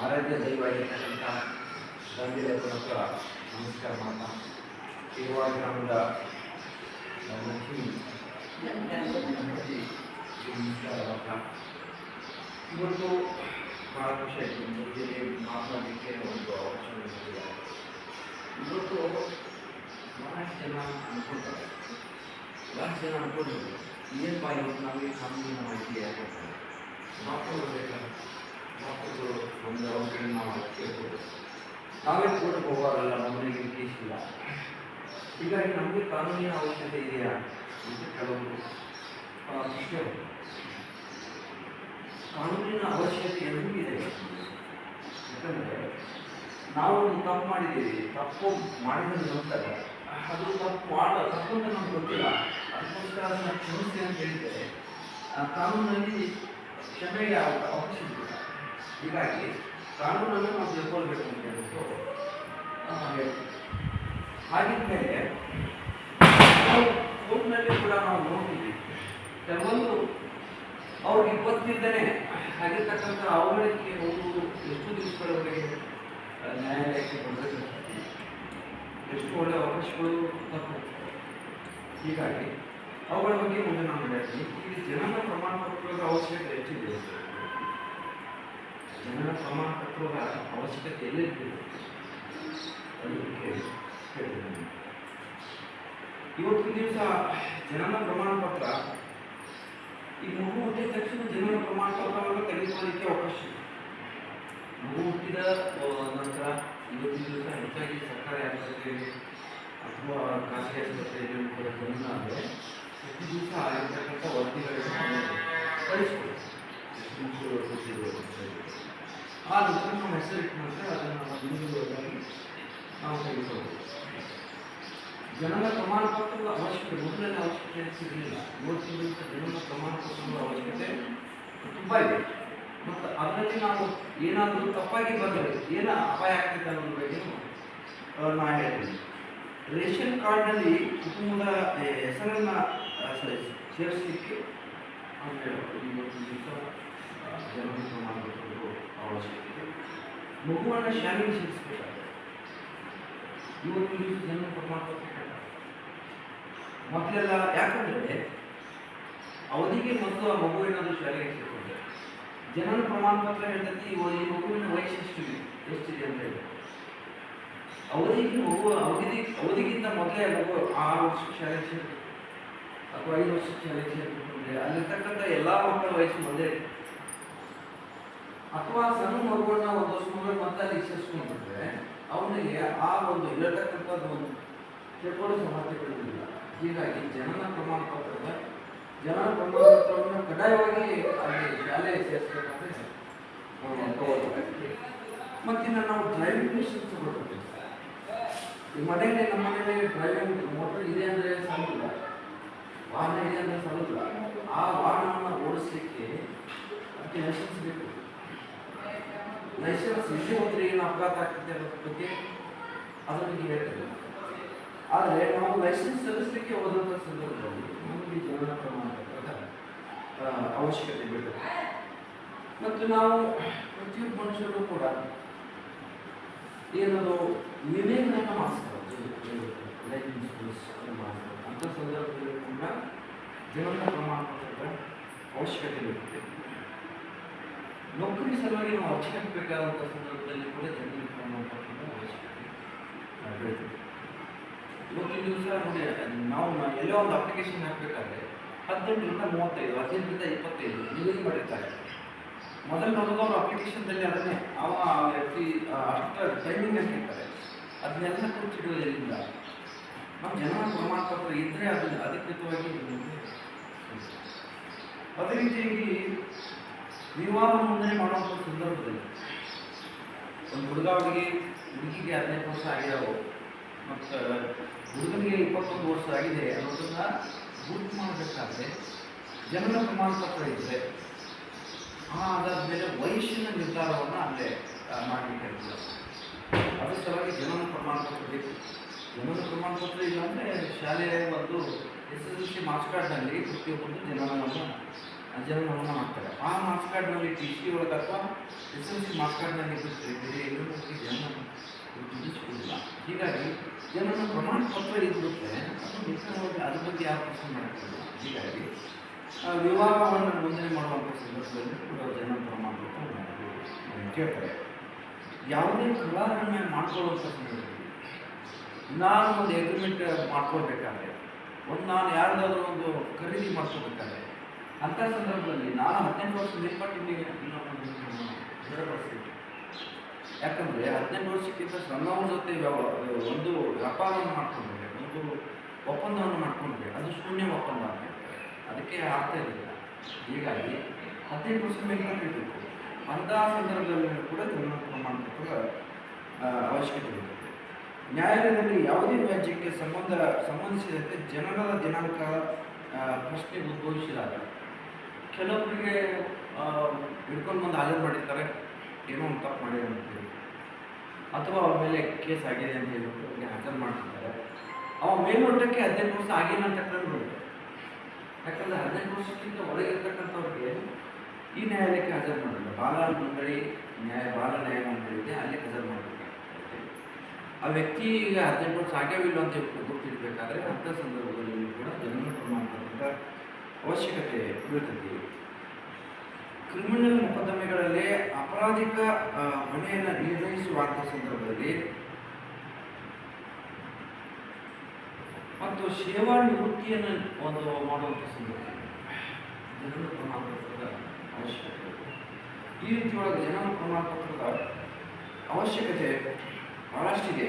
ಆರಾಧ್ಯ ದೈವ ಆಗಿರ್ತಕ್ಕಂಥ ಗಂಗಿರಪ್ಪನ ಹತ್ರ ನಮಸ್ಕಾರ ಮಾಡ್ತಾ ಇರುವ ಗ್ರಾಮದ ಲಕ್ಷ್ಮಿ ಗಣಪತಿ ನಮಸ್ಕಾರ ಮಾಡ್ತಾ ಇವತ್ತು ಭಾಳ ಖುಷಿ ಆಯಿತು ನಿಮ್ಮ ಜೊತೆ ಮಾತನಾಡಲಿಕ್ಕೆ ಒಂದು ಅವಕಾಶ ನೀಡಿದ್ದಾರೆ ಇವತ್ತು ಬಹಳಷ್ಟು ಜನ ಅನ್ಕೊಳ್ತಾರೆ ಬಹಳಷ್ಟು ಜನ ಅನ್ಕೊಂಡಿದ್ರು ಏನಪ್ಪ ಇವತ್ತು ನಮಗೆ ಕಾನೂನಿನ ಮಾಹಿತಿ ಯಾಕೊಡ್ತಾರೆ ಡಾಕ್ಟರ್ ಡಾಕ್ಟರ್ಗಳು ಒಂದು ಅವ್ರ ನಾವು ನಾವೇ ಕೋರ್ಟ್ಗೆ ಹೋಗೋರಲ್ಲ ನಮ್ಮನೆಗೆ ಕೇಸ್ ಇಲ್ಲ ಹೀಗಾಗಿ ನಮಗೆ ಕಾನೂನಿನ ಅವಶ್ಯಕತೆ ಇದೆಯಾ ಅಂತ ಕೆಲವರು ಪ್ರಶ್ನೆ. ಕಾನೂನಿನ ಅವಶ್ಯಕತೆ ಎಲ್ಲಿದೆ ಯಾಕಂದರೆ ನಾವು ತಪ್ಪು ಮಾಡಿದ್ದೀವಿ. ತಪ್ಪು ಮಾಡಿದ ನಂತರ ಅದು ತಪ್ಪು ಆಟ ತಪ್ಪು ಅಂತ ನಮ್ಗೆ ಗೊತ್ತಿಲ್ಲ. ಅದಕ್ಕೋಸ್ಕರ ಅದನ್ನು ಕ್ಷಮಿಸಿ ಅಂತ ಹೇಳಿದರೆ ಕಾನೂನಲ್ಲಿ ಕ್ಷಮೆಗೆ ಅವ- ಅವಕಾಶ ಹೀಗಾಗಿ ಕಾನೂನನ್ನು ನಾವು ತಿಳ್ಕೊಳ್ಬೇಕು ಅಂತ ಹೇಳ್ಬಿಟ್ಟು ಹೇಳ್ತೀವಿ. ಹಾಗಿದ್ಮೇಲೆ ನಾವು ಕೋರ್ಟ್ನಲ್ಲಿ ಕೂಡ ನಾವು ನೋಡ್ತೀವಿ. ಕೆಲವೊಂದು ಅವ್ರಿಗೆ ಇಪ್ಪತ್ತಿದ್ದನೇ ಆಗಿರ್ತಕ್ಕಂಥ ಅವಗಳಿಗೆ ಒಂದು ಎಷ್ಟು ದಿವಸಗಳವರೆಗೆ ನ್ಯಾಯಾಲಯಕ್ಕೆ ಬರಬೇಕು. ಎಷ್ಟು ಒಳ್ಳೆಯ ಅವಕಾಶಗಳು ತಪ್ಪು ಹೀಗಾಗಿ ಅವುಗಳ ಬಗ್ಗೆ ಮುಂದೆ ನಾವು ಹೇಳ್ತೀನಿ ಇಲ್ಲಿ ಜನರ ಪ್ರಮಾಣ ಪತ್ರದ ಅವಶ್ಯಕತೆ ಹೆಚ್ಚಿದೆ. ಪತ್ರದ ಅವಶ್ಯಕತೆ ಎಲ್ಲಿದೆ ಅದಕ್ಕೆ ಹೇಳ್ತೀನಿ ಇವತ್ತು ದಿವಸ ಜನನ ಪ್ರಮಾಣ ಪತ್ರ, ಈ ಮಗು ಹುಟ್ಟಿದ ತಕ್ಷಣ ಜನನ ಪ್ರಮಾಣ ಪತ್ರವನ್ನು ತೆಗೆದುಕೊಳ್ಳಲಿಕ್ಕೆ ಅವಕಾಶ ಮಗು ಹುಟ್ಟಿದ ನಂತರ ಇವತ್ತಿನ ದಿವಸ ಹೆಚ್ಚಾಗಿ ಸರ್ಕಾರಿ ಆಸ್ಪತ್ರೆಯಲ್ಲಿ ಅಥವಾ ಖಾಸಗಿ ಆಸ್ಪತ್ರೆಯಲ್ಲಿ ಕೂಡ ಜನನ ಆದರೆ ಪ್ರತಿ ದಿವಸ ಆಗಿರ್ತಕ್ಕಂಥ ವರದಿಗಳನ್ನು ಕಳಿಸ್ಕೊಡಿ ಆ ನಂತರ ನಮ್ಮ ಹೆಸರಿಟ್ಟು ನಂತರ ಅದನ್ನು ನಾವು ಹಿಂದುಳಿದಾಗಿ ನಾವು ತೆಗೆದುಕೊಳ್ಬೋದು ಜನನ ಪ್ರಮಾಣ ಪತ್ರದ ಅವಶ್ಯಕತೆ, ಮೊದಲನೇ ಅವಶ್ಯಕತೆ ಸಿಗಲಿಲ್ಲ ಇವತ್ತಿನ ಜನರ ಜನನ ಪ್ರಮಾಣ ಪತ್ರದ ಅವಶ್ಯಕತೆ ತುಂಬ ಇದೆ. ಮತ್ತು ಅದರಲ್ಲಿ ನಾವು ಏನಾದರೂ ತಪ್ಪಾಗಿ ಬಂದರೆ ಏನ ಅಪಾಯ ಆಗ್ತದೆ ಅನ್ನೋದ್ರ ಬಗ್ಗೆ ನಾ ಹೇಳ್ತೀನಿ. ರೇಷನ್ ಕಾರ್ಡ್ನಲ್ಲಿ ಕುಟುಂಬದ ಹೆಸರನ್ನ ಸೇರಿಸಲಿಕ್ಕೆ ಪ್ರಮಾಣ ಪತ್ರದ ಅವಶ್ಯಕತೆ ಮಗುವನ್ನು ಶಾಲೆಗೆ ಸೇರಿಸಬೇಕಾಗುತ್ತೆ ಇವತ್ತು ಜನನ ಪ್ರಮಾಣ ಬೇಕಾಗುತ್ತೆ. ಮೊದಲೆಲ್ಲ ಯಾಕಂದ್ರೆ ಅವಧಿಗೆ ಮೊದಲು ಆ ಮಗು ಏನಾದರೂ ಶಾಲೆಗೆ ಸೇರಿಕೊಂಡ್ರೆ ಜನನ ಪ್ರಮಾಣ ಪತ್ರ ಹೇಳ್ತೈತಿ ಈ ಮಗುವಿನ ವಯಸ್ಸು ಎಷ್ಟಿದೆ ಎಷ್ಟಿದೆ ಅಂತ ಹೇಳಿ ಅವಧಿಗೆ ಮಗು ಅವಧಿ ಅವಧಿಗಿಂತ ಮೊದಲೇ ಮಗು ಆರು ವರ್ಷಕ್ಕೆ ಶಾಲೆಗೆ ಸೇರ್ಬೇಕು ಅಥವಾ ಐದು ವರ್ಷಕ್ಕೆ ಶಾಲೆಗೆ ಸೇರ್ಕೊಂಡ್ರೆ ಅಲ್ಲಿರ್ತಕ್ಕಂಥ ಎಲ್ಲ ಮಕ್ಕಳ ವಯಸ್ಸು ಮೊದಲೇ. ಅಥವಾ ಸಣ್ಣ ಮಗುಗಳನ್ನ ಒಂದು ಸ್ಕೂಲ್ ಮಗು ಮತ್ತೆ ಅಲ್ಲಿ ಸೇರಿಸ್ಕೊಂಡ್ಬಿಟ್ರೆ ಅವನಿಗೆ ಆ ಒಂದು ಇರತಕ್ಕಂಥದ್ದು ಒಂದು ತಿಳ್ಕೊಳ್ಳೋ ಸಾಮರ್ಥ್ಯಗಳಿಲ್ಲ ಹೀಗಾಗಿ ಜನನ ಪ್ರಮಾಣ ಪತ್ರದ ಜನನ ಪ್ರಮಾಣ ಪತ್ರವನ್ನು ಕಡ್ಡಾಯವಾಗಿ ಅಲ್ಲಿ ಶಾಲೆ ಸೇರಿಸ್ಬೇಕಂದ್ರೆ ಮತ್ತೆ ನಾವು ಡ್ರೈವಿಂಗ್ ಲೈಸೆನ್ಸ್ ತಗೊಳ್ಬೇಕು ಈ ಮನೆಯಲ್ಲಿ, ನಮ್ಮ ಮನೆಯಲ್ಲಿ ಡ್ರೈವಿಂಗ್ ಮೋಟರ್ ಇದೆ ಅಂದರೆ ಸಾಲಲ್ಲ. ವಾಹನ ಇದೆ ಅಂದರೆ ಸಾಲಲ್ಲ. ಆ ವಾಹನವನ್ನು ಓಡಿಸಲಿಕ್ಕೆ ಅದಕ್ಕೆ ಲೈಸೆನ್ಸ್ ಬೇಕು. ಲೈಸೆನ್ಸ್ ಇಶ್ಯೂ ಅಂದರೆ ಏನು ಅಪಘಾತ ಆಗ್ತದೆ ಅನ್ನೋದ್ರ ಬಗ್ಗೆ ಅದರ ಬಗ್ಗೆ ಹೇಳ್ತದೆ ಆದರೆ ನಾವು ಲೈಸೆನ್ಸ್ ಸಲ್ಲಿಸಲಿಕ್ಕೆ ಹೋದಂಥ ಸಂದರ್ಭದಲ್ಲಿ ನಮಗೆ ಜೀವನ ಪ್ರಮಾಣ ಪತ್ರದ ಆ, ಅವಶ್ಯಕತೆ ಬೀಳುತ್ತೆ ಮತ್ತು ನಾವು ಪ್ರತಿಯೊಬ್ಬ ಮನುಷ್ಯರು ಕೂಡ ಏನದು ವಿಮೆಗಳನ್ನು ಮಾಡಿಸ್ತಾರೆ ಲೈಸೆನ್ಸ್ ಅಂಥ ಸಂದರ್ಭದಲ್ಲಿ ಕೂಡ ಜೀವನ ಪ್ರಮಾಣ ಪತ್ರದ ಅವಶ್ಯಕತೆ ಇರುತ್ತೆ ನೌಕರಿ ಸಲುವಾಗಿ ನಾವು ಅರ್ಜಿ ಹಾಕಬೇಕಾದಂಥ ಸಂದರ್ಭದಲ್ಲಿ ಕೂಡ ಜಮೀನು ಅವಶ್ಯಕತೆ ಬೀಳುತ್ತೆ ಇವತ್ತಿನ ದಿವಸ ನೋಡಿ, ನಾವು ಎಲ್ಲೋ ಒಂದು ಅಪ್ಲಿಕೇಶನ್ ಹಾಕಬೇಕಾದ್ರೆ ಹದಿನೆಂಟರಿಂದ ಮೂವತ್ತೈದು ಹದಿನೆಂಟರಿಂದ ಇಪ್ಪತ್ತೈದು ನಿಗದಿ ಮಾಡಿರ್ತಾರೆ ಮೊದಲು ಅವರು ಅಪ್ಲಿಕೇಶನ್ದಲ್ಲಿ ಅದನ್ನೇ, ಅವ ವ್ಯಕ್ತಿ ಅಷ್ಟು ಟೈಮಿಂಗ್ ಅಂತ ಇರ್ತಾರೆ ಅದನ್ನೆಲ್ಲ ಕುರಿತಿಡುವುದು ಎಲ್ಲಿಂದ ನಮ್ಮ ಜನ ಪ್ರಮಾಣ ಪತ್ರ ಇದ್ದರೆ ಅದನ್ನು ಅಧಿಕೃತವಾಗಿ. ಅದೇ ರೀತಿಯಾಗಿ ವಿವಾಹ ನೋಂದಣಿ ಮಾಡುವಂಥ ಸಂದರ್ಭದಲ್ಲಿ ಒಂದು ಹುಡುಗ ಹುಡುಗಿ ಹುಡುಗಿಗೆ ಹದಿನೈದು ವರ್ಷ ಆಗಿದಾವೆ. ಮತ್ತು ಹುಡುಗನಿಗೆ ಇಪ್ಪತ್ತೊಂದು ವರ್ಷ ಆಗಿದೆ ಅನ್ನೋದನ್ನು ಗುರುತು ಮಾಡಬೇಕಾದ್ರೆ ಜನನ ಪ್ರಮಾಣ ಪತ್ರ ಇದ್ದರೆ ಅದಾದ ಮೇಲೆ ವಯಸ್ಸಿನ ನಿರ್ಧಾರವನ್ನು ಅಲ್ಲೇ ಮಾಡಲಿಕ್ಕೆ ಅದ್ರ ಸಲುವಾಗಿ ಜನನ ಪ್ರಮಾಣ ಪತ್ರ ಬೇಕು. ಜನನ ಪ್ರಮಾಣಪತ್ರ ಇಲ್ಲ ಅಂದರೆ ಶಾಲೆಯ ಒಂದು S S L C marks ಕಾರ್ಡ್ನಲ್ಲಿ ಪ್ರತಿಯೊಬ್ಬರು ಜನನವನ್ನು ಜನನವನ್ನು ಮಾಡ್ತಾರೆ. ಆ ಮಾರ್ಕ್ಸ್ ಕಾರ್ಡ್ನಲ್ಲಿ ಟಿ ಸಿ ಒಳಗೆ ಅಥವಾ ಎಸ್ ಎಲ್ ಸಿ ಮಾರ್ಕ್ಸ್ ಕಾರ್ಡ್ನಲ್ಲಿ ಬಿಟ್ಟರೆ ಬೇರೆ ಎಲ್ಲೂ ಜನನ ಗುರುತಿಸಿಕೊಳ್ಳಿಲ್ಲ ಹೀಗಾಗಿ ಜನರ ಪ್ರಮಾಣ ಪತ್ರ ಇದ್ಬಿಟ್ರೆ ಅದು ಅದ್ರ ಬಗ್ಗೆ ಯಾವ ಪ್ರಶ್ನೆ ಮಾಡ್ತಿಲ್ಲ ಹೀಗಾಗಿ ವಿವಾಹವನ್ನು ನೋಂದಣಿ ಮಾಡುವಂಥ ಸಂದರ್ಭದಲ್ಲಿ ಕೂಡ ಜನನ ಪ್ರಮಾಣ ಪತ್ರ ಕೇಳ್ತಾರೆ. ಯಾವುದೇ ಮಾಡ್ಕೊಳ್ಳೋ ಮಾಡ್ಕೊಳ್ಳುವಂಥ ಸಂದರ್ಭದಲ್ಲಿ ನಾನು ಒಂದು ಎಗ್ರಿಮೆಂಟ್ ಮಾಡ್ಕೊಳ್ಬೇಕಾದ್ರೆ, ಒಂದು ನಾನು ಯಾರ್ದಾದ್ರೂ ಒಂದು ಖರೀದಿ ಮಾಡ್ಕೋಬೇಕಾದ್ರೆ ಅಂಥ ಸಂದರ್ಭದಲ್ಲಿ ನಾನು ಹದಿನೆಂಟು ವರ್ಷ ಮೇಲ್ಪಟ್ಟಿದ್ದೀನಿ ದೃಢಪಡಿಸ್ತೀನಿ ಯಾಕಂದರೆ ಹದಿನೆಂಟು ವರ್ಷಕ್ಕಿಂತ ಸಣ್ಣವ್ರ ಜೊತೆ ಒಂದು ವ್ಯಾಪಾರವನ್ನು ಮಾಡ್ಕೊಂಡ್ರೆ ಒಂದು ಒಪ್ಪಂದವನ್ನು ಮಾಡ್ಕೊಂಡ್ರೆ ಅದು ಶೂನ್ಯ ಒಪ್ಪಂದ ಅಂತ ಅದಕ್ಕೆ ಆಗ್ತಾ ಇರಲಿಲ್ಲ. ಹೀಗಾಗಿ ಹದಿನೆಂಟು ವರ್ಷ ಮೇಲ್ಪಟ್ಟಿರಬೇಕು. ಅಂತಹ ಸಂದರ್ಭದಲ್ಲಿ ಕೂಡ ಜನ್ಮ ಪ್ರಮಾಣ ಪತ್ರ ಆ, ಅವಶ್ಯಕತೆ ಇರುತ್ತದೆ ನ್ಯಾಯಾಲಯದಲ್ಲಿ ಯಾವುದೇ ವ್ಯಾಜ್ಯಕ್ಕೆ ಸಂಬಂಧ ಸಂಬಂಧಿಸಿದಂತೆ ಜನರ ದಿನಾಂಕ ಪ್ರಶ್ನೆ ಉದ್ಭವಿಸಿದಾಗ ಕೆಲವೊಬ್ಬರಿಗೆ ಹಿಡ್ಕೊಂಡು ಬಂದು ಹಾಜರು ಮಾಡಿರ್ತಾರೆ. ಏನೋ ಒಂದು ತಪ್ಪು ಅಂತ ಹೇಳಿ. ಅಥವಾ ಅವ್ರ ಮೇಲೆ ಕೇಸ್ ಆಗಿದೆ ಅಂತ ಹೇಳ್ಬಿಟ್ಟು ಅವ್ರಿಗೆ ಹಾಜರು ಮಾಡ್ತಿರ್ತಾರೆ ಅವ ಮೇಲ್ನೋಟಕ್ಕೆ ಹದಿನೆಂಟು ವರ್ಷ ಆಗಿಲ್ಲ ಅಂತ ಕಂಡುಬಿಡುತ್ತೆ ಯಾಕಂದರೆ ಹದಿನೆಂಟು ವರ್ಷಕ್ಕಿಂತ ಒಳಗಿರ್ತಕ್ಕಂಥವ್ರಿಗೆ ಈ ನ್ಯಾಯಾಲಯಕ್ಕೆ ಹಾಜರು ಮಾಡಿಲ್ಲ. ಬಾಲ ಮಂಡಳಿ ನ್ಯಾಯ, ಬಾಲ ನ್ಯಾಯ ಮಂಡಳಿ ಅಲ್ಲಿ ಹಾಜರು ಮಾಡಬೇಕಾಗ್ತದೆ. ಆ ವ್ಯಕ್ತಿ ಈಗ ಹದಿನೆಂಟು ವರ್ಷ ಆಗ್ಯಾವಿಲ್ಲ ಅಂತ ಗೊತ್ತಿರಬೇಕಾದ್ರೆ ಅಂಥ ಸಂದರ್ಭದಲ್ಲಿ ಕೂಡ ಜನ್ಮ ಪ್ರಮಾಣ ಪತ್ರದ ಅವಶ್ಯಕತೆ ಬೀಳ್ತದೆ ಕ್ರಿಮಿನಲ್ ಮೊಕದ್ದಮೆಗಳಲ್ಲಿ ಅಪರಾಧಿಕ ಹೊಣೆಯನ್ನು ನಿರ್ಣಯಿಸುವಂಥ ಸಂದರ್ಭದಲ್ಲಿ ಮತ್ತು ಸೇವಾ ನಿವೃತ್ತಿಯನ್ನು ಒಂದು ಮಾಡುವಂಥ ಸಂದರ್ಭದಲ್ಲಿ ಜನನ ಪ್ರಮಾಣ ಪತ್ರದ ಅವಶ್ಯಕತೆ. ಈ ರೀತಿಯೊಳಗೆ ಜನನ ಪ್ರಮಾಣ ಪತ್ರದ ಅವಶ್ಯಕತೆ ಬಹಳಷ್ಟಿದೆ